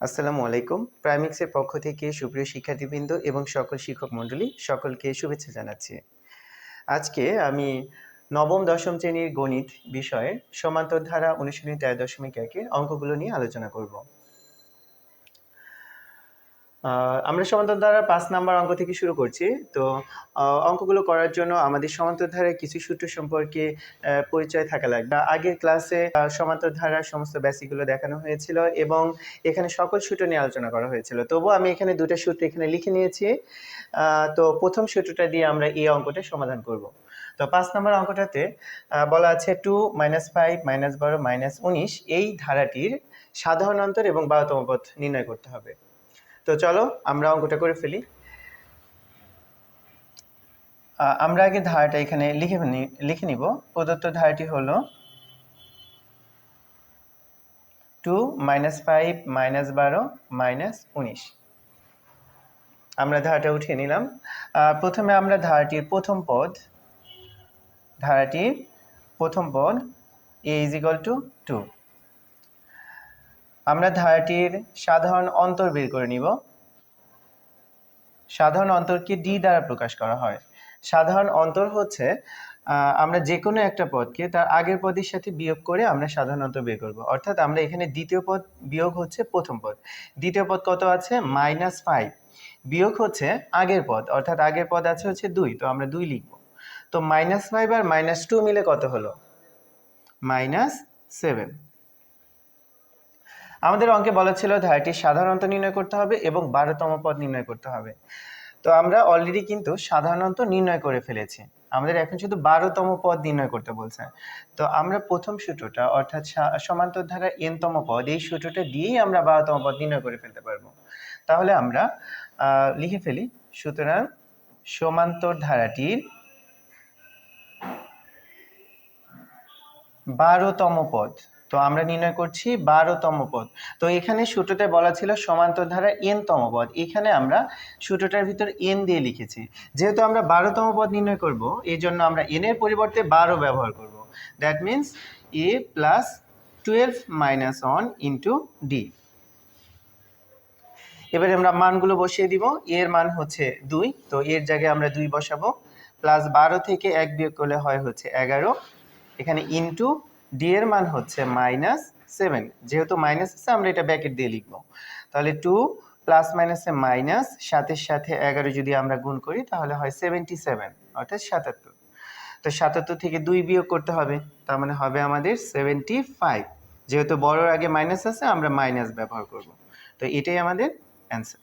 আসসালামু আলাইকুম। প্রাইমিক্সের পক্ষ থেকে সুপ্রিয় শিক্ষার্থীবৃন্দ এবং সকল শিক্ষক মণ্ডলী, সকলকে শুভেচ্ছা জানাচ্ছি। আজকে আমি নবম, দশম শ্রেণির গণিত বিষয়ে সমান্তর ধারা অনুশীলনী তেরো দশমিক একের অঙ্কগুলো নিয়ে আলোচনা করব। আমরা সমান্তর ধারার পাঁচ নাম্বার অঙ্ক থেকে শুরু করছি। তো অঙ্কগুলো করার জন্য আমাদের সমান্তর ধারার কিছু সূত্র সম্পর্কে পরিচয় থাকা লাগবে। আগের ক্লাসে সমান্তর ধারার সমস্ত বেসিকগুলো দেখানো হয়েছিল এবং এখানে সকল সূত্র নিয়ে আলোচনা করা হয়েছিল। তবুও আমি এখানে দুটো সূত্র এখানে লিখে নিয়েছি। তো প্রথম সূত্রটা দিয়ে আমরা এই অঙ্কটা সমাধান করব। তো পাঁচ নম্বর অঙ্কটাতে বলা আছে টু মাইনাস ফাইভ মাইনাস বারো মাইনাস উনিশ। এই ধারাটির সাধারণ অন্তর এবং বারোতম পথ নির্ণয় করতে হবে। তো চলো, আমরা অঙ্কটা করে ফেলি। আমরা আগে ধারাটা এখানে লিখে লিখে নিব। প্রদত্ত ধারাটি হলো টু মাইনাস ফাইভ মাইনাস বারো মাইনাস উনিশ। আমরা ধারাটা উঠিয়ে নিলাম। প্রথমে আমরা ধারাটির প্রথম পদ, ধারাটির প্রথম পদ a is equal to two আমরা ধারাটির সাধারণ অন্তর বের করে নিব। সাধারণ অন্তরকে ডি দ্বারা প্রকাশ করা হয়। সাধারণ অন্তর হচ্ছে আমরা যে কোনো একটা পদকে তার আগের পদের সাথে বিয়োগ করে আমরা সাধারণ অন্তর বের করব। অর্থাৎ আমরা এখানে দ্বিতীয় পদ বিয়োগ হচ্ছে প্রথম পদ। দ্বিতীয় পদ কত আছে? Minus five. বিয়োগ হচ্ছে আগের পদ। অর্থাৎ আগের পদ আছে হচ্ছে দুই। তো আমরা দুই লিখব। তো মাইনাস ফাইভ আর মাইনাস টু মিলে কত হলো? Minus seven. আমাদের অঙ্কে বলা ছিল ধারাটির সাধারণত নির্ণয় করতে হবে এবং বারোতম পদ নির্ণয় করতে হবে। তো আমরা অলরেডি কিন্তু সাধারণত নির্ণয় করে ফেলেছি। আমাদের এখন শুধু বারোতম পদ নির্ণয় করতে বলছে। তো আমরা প্রথম সূত্রটা অর্থাৎ সমান্তর ধারা এনতম পদ, এই সূত্রটা দিয়েই আমরা বারোতম পদ নির্ণয় করে ফেলতে পারব। তাহলে আমরা লিখে ফেলি। সুতরাং সমান্তর ধারাটির বারোতম পদ। তো আমরা নির্ণয় করছি বারোতম পদ। তো এখানে সূত্রতে বলা ছিল সমান্তর ধারা এন তম পদ। এখানে আমরা সূত্রটার ভিতর এন দিয়ে লিখেছি। যেহেতু আমরা বারোতম পদ নির্ণয় করব এই জন্য আমরা এন এর পরিবর্তে বারো ব্যবহার করব। That means a plus twelve minus one into d এবারে আমরা মানগুলো বসিয়ে দিব। এর মান হচ্ছে দুই। তো এর জায়গায় আমরা দুই বসাবো। প্লাস বারো থেকে এক বিয়োগ করলে হয় হচ্ছে এগারো। এখানে ইনটু ডি এর মান হচ্ছে মাইনাস সেভেন যেহেতু মাইনাস আছে আমরা এটা ব্যাকেট দিয়ে লিখব। তাহলে টু প্লাস মাইনাসে মাইনাস সাতের সাথে এগারো যদি আমরা গুণ করি, তাহলে হয় সেভেন্টি সেভেন অর্থাৎ সাতাত্তর। তো সাতাত্তর থেকে দুই বিয়োগ করতে হবে, তার মানে হবে আমাদের সেভেন্টি ফাইভ যেহেতু বড়র আগে মাইনাস আছে, আমরা মাইনাস ব্যবহার করব। তো এটাই আমাদের অ্যান্সার